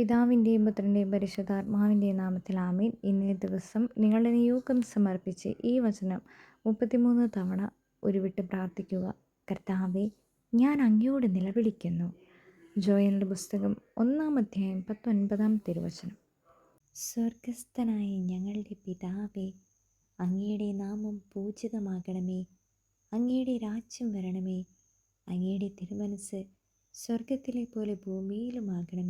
പിതാവിന്റെയും പുത്രന്റെയും പരിശുദ്ധാത്മാവിന്റെയും നാമത്തിൽ ആമീൻ. ഇന്നേ ദിവസം നിങ്ങളുടെ നിയോഗം സമർപ്പിച്ച് ഈ വചനം മുപ്പത്തിമൂന്ന് തവണ ഉരുവിട്ട് പ്രാർത്ഥിക്കുക. കർത്താവെ ഞാൻ അങ്ങയോട് നിലവിളിക്കുന്നു. ജോയലിന്റെ പുസ്തകം ഒന്നാം അധ്യായം പത്തൊൻപതാം തിരുവചനം. സ്വർഗസ്ഥനായ ഞങ്ങളുടെ പിതാവെ അങ്ങയുടെ നാമം പൂജിതമാകണമേ. അങ്ങയുടെ രാജ്യം വരണമേ. അങ്ങയുടെ തിരുമനസ് സ്വർഗത്തിലെ പോലെ ഭൂമിയിലുമാകണമേ.